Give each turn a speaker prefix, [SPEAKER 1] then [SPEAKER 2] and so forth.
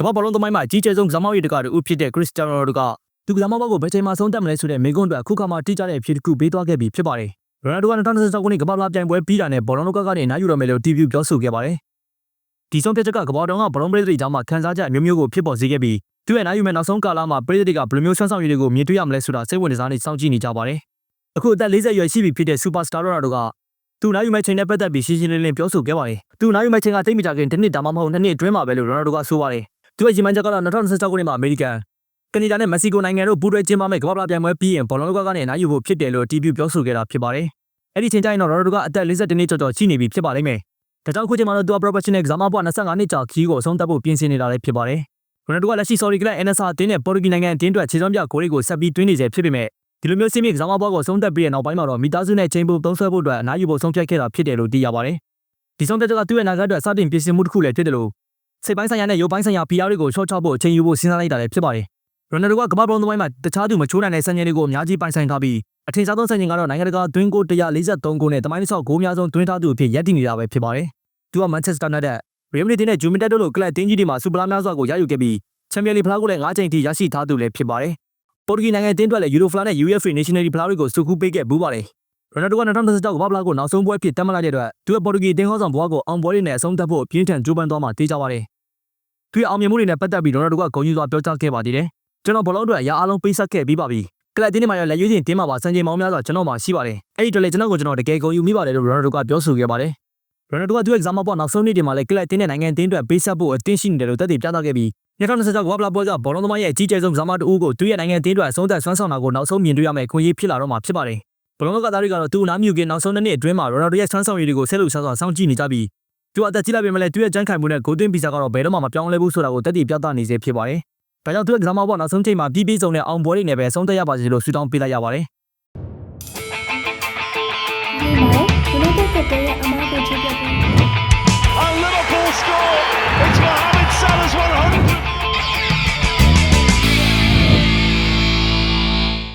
[SPEAKER 1] ကမ္ဘာဘောလုံးသမိုင်းမှာအကြီးကျယ်ဆုံးကစားမကြီးတကတူဖြစ်တဲ့ခရစ္စတီယာနိုရိုဒိုကသူကစားမဘောကိုဘယ်ချိန်မှဆုံးသက်မလဲဆိုတဲ့မိကွန်းအတွက်အခုခါမှတိကျတဲ့အဖြေတစ်ခုပေးသွားခဲ့ပြီဖြစ်ပါတယ်။ရိုနယ်ဒိုက2016ခုနှစ်ကမ္ဘာ့ဖလားပြိုင်ပွဲပြီးတာနဲ့ဘောလုံးလောကကနေနိုင်ယူရမယ်လို့တီဗီပြောဆိုခဲ့ပါတယ်။ဒီဆုံးဖြတ်ချက်ကကမ္ဘာတော်ကဘောလုံးပရိသတ်တွေကြားမှာခံစားချက်အမျိုးမျိုးကိုဖြစ်ပေါ်စေခဲ့ပြီးသူရဲ့နိုင်ယူမဲ့နောက်ဆုံးကာလမှာပရိသတ်တွေကဘယ်လိုမျိုးဆွမ်းဆောင်ရည်တွေကိုမြင်တွေ့ရမလဲဆိုတာစိတ်ဝင်စားနေစောင့်ကြည့်နေကြပါတယ်။အခုအသက်40ရွယ်ရှိပြီဖြစ်တဲ့စူပါစတာရိုနာဒိုကသူနိုင်ယူမဲ့ချိန်နဲ့ပတ်သက်ပြီးရှင်းရှင်းလင်းလင်းပြောဆိုခဲ့ပါတယ်။သူနိုင်ယူမဲ့ချိန်ကတိတ်မကြခင်တစ်နှစ်ဒါမှမဟုတ်နှစ်နှစ်အတွင်းမှာပဲလို့ရိုနာဒိုကဆိုပါတယ်။ သူရဲ့ကြီးမှန်းချက်ကတော့2026ခုနှစ်မှာအမေရိကန်ကနေဒါနဲ့မက္ကဆီကိုနိုင်ငံတို့ပူးတွဲကျင်းပမဲ့ကမ္ဘာ့ဖလားပြိုင်ပွဲပြီးရင်ဘောလုံးလောကကနေနိုင်ယူဖို့ဖြစ်တယ်လို့တီဗီပြောဆိုခဲ့တာဖြစ်ပါတယ်။အဲ့ဒီချိန်ကျရင်တော့ရိုနာဒိုကအသက်52နှစ်ကျော်ကျော်ရှိနေပြီဖြစ်ပါလိမ့်မယ်။ဒါကြောင့်အခုချိန်မှာတော့သူက professional ကစားမဘွား25နှစ်ကြာခီးကိုအဆုံးသတ်ဖို့ပြင်ဆင်နေတာလည်းဖြစ်ပါတယ်။ရိုနာဒိုကလက်ရှိ sorry ကလပ် NSA အတင်းနဲ့ပေါ်တူဂီနိုင်ငံအတင်းအတွက်ခြေစွမ်းပြဂိုးတွေကိုဆက်ပြီးတွင်းနေစေဖြစ်ပေမဲ့ဒီလိုမျိုးစီးမီကစားမဘွားကိုဆုံးသက်ပြီးတဲ့နောက်ပိုင်းမှာတော့မိသားစုနဲ့ချိန်ပိုသုံးဆွဲဖို့အတွက်အနားယူဖို့ဆုံးဖြတ်ခဲ့တာဖြစ်တယ်လို့သိရပါတယ်။ဒီဆုံးဖြတ်ချက်ကသူ့ရဲ့နာဂတ်အတွက်စတင်ပြင်ဆင်မှုတစ်ခုလည်းဖြစ်တယ်လို့ စိတ်ပိုင်းဆိုင်ရာနဲ့ရုပ်ပိုင်းဆိုင်ရာဖိအားတွေကိုရှော့ချဖို့အချိန်ယူဖို့စဉ်းစားလိုက်တာလည်းဖြစ်ပါတယ်။ရိုနယ်ဒိုကကမ္ဘာ့ဘုံသမိုင်းမှာတခြားသူမချိုးနိုင်တဲ့စံချိန်တွေကိုအများကြီးပိုင်ဆိုင်ထားပြီးအထင်ရှားဆုံးစံချိန်ကတော့နိုင်ငံတကာသွင်းကို143ဂိုးနဲ့တမိုင်းတစ်ဆောက်ဂိုးအများဆုံးသွင်းထားသူအဖြစ်ရပ်တည်နေတာပဲဖြစ်ပါတယ်။သူကမန်ချက်စတာယူနိုက်တက်ရီယယ်မက်ဒရစ်နဲ့ဂျူမင်တက်တို့လိုကလပ်တင်းကြီးတွေမှာစူပလာများစွာကိုရယူခဲ့ပြီးချန်ပီယံလိဖလားကိုလည်း၅ချိန်ထိရရှိထားသူလည်းဖြစ်ပါတယ်။ပေါ်တူဂီနိုင်ငံတင်းတွက်လည်းယူရိုဖလားနဲ့ UEFA National ဖလားတွေကိုစုခုပေးခဲ့ဘူးပါတယ်။ ရိုနယ်ဒိုက2026ကမ္ဘာ့ဖလားကိုနောက်ဆုံးပွဲဖြစ်တက်မလိုက်တဲ့အတွက်သူရဲ့ပေါ်တူဂီတင်းဟောဆောင်ဘွားကိုအောင်ပွဲတွေနဲ့အဆုံးသတ်ဖို့အပြင်းထန်ကြိုးပမ်းသွားမှာတေးကြပါတယ်။သူရဲ့အောင်မြင်မှုတွေနဲ့ပတ်သက်ပြီးရိုနယ်ဒိုကဂုဏ်ယူစွာပြောကြားခဲ့ပါသေးတယ်။ကျွန်တော်ဘောလုံးအတွက်အရာအလုံးပေးဆက်ခဲ့ပြီးပါပြီ။ကလပ်တင်းတွေမှာရောလက်ရွေးချင်းတင်းမှာပါစံချိန်မောင်းများစွာကျွန်တော်မှာရှိပါတယ်။အဲ့ဒီအတွက်လည်းကျွန်တော်ကိုကျွန်တော်တကယ်ဂုဏ်ယူမိပါတယ်လို့ရိုနယ်ဒိုကပြောဆိုခဲ့ပါတယ်။ရိုနယ်ဒိုကသူ့ရဲ့ကစားမပေါ်နောက်ဆုံးနေ့တွေမှာလည်းကလပ်တင်းတဲ့နိုင်ငံတင်းအတွက်ပေးဆက်ဖို့အသင့်ရှိနေတယ်လို့သက်သေပြသခဲ့ပြီး2026ကမ္ဘာ့ဖလားပွဲကဘောလုံးသမားရဲ့အကြီးကျယ်ဆုံးကစားမတအူးကိုသူ့ရဲ့နိုင်ငံတင်းအတွက်အဆုံးသတ်ဆွမ်းဆောင်တာကိုနောက်ဆုံးမြင်တွေ့ရမယ့်ခွင့်ရဖြစ်လာတော့မှာဖြစ်ပါတယ်။ ဘလုံးလောကသားတွေကတော့သူ့အနားမြူကင်းနောက်ဆုံးနှစ်နှစ်အတွင်းမှာရိုနယ်ဒိုရဲ့ဆွမ်းဆောင်ရည်တွေကိုဆက်လို့ဆက်စွာစောင့်ကြည့်နေကြပြီးသူအသက်ကြီးလာပြီမလဲသူ့ရဲ့ကြမ်းခိုင်မှုနဲ့ဂိုးသွင်းဗီဇာကတော့ဘယ်တော့မှမပြောင်းလဲဘူးဆိုတာကိုသက်သေပြသနေစေဖြစ်ပါတယ်။ဒါကြောင့်သူ့ရဲ့ကစားမပေါ်နောက်ဆုံးချိန်မှာပြီးပြီးဆုံးတဲ့အောင်ပွဲတွေနဲ့ပဲဆုံးသက်ရပါစေလို့ဆုတောင်းပေးလိုက်ရပါတယ်။
[SPEAKER 2] ဒီမှာ United ကတည်းကအမ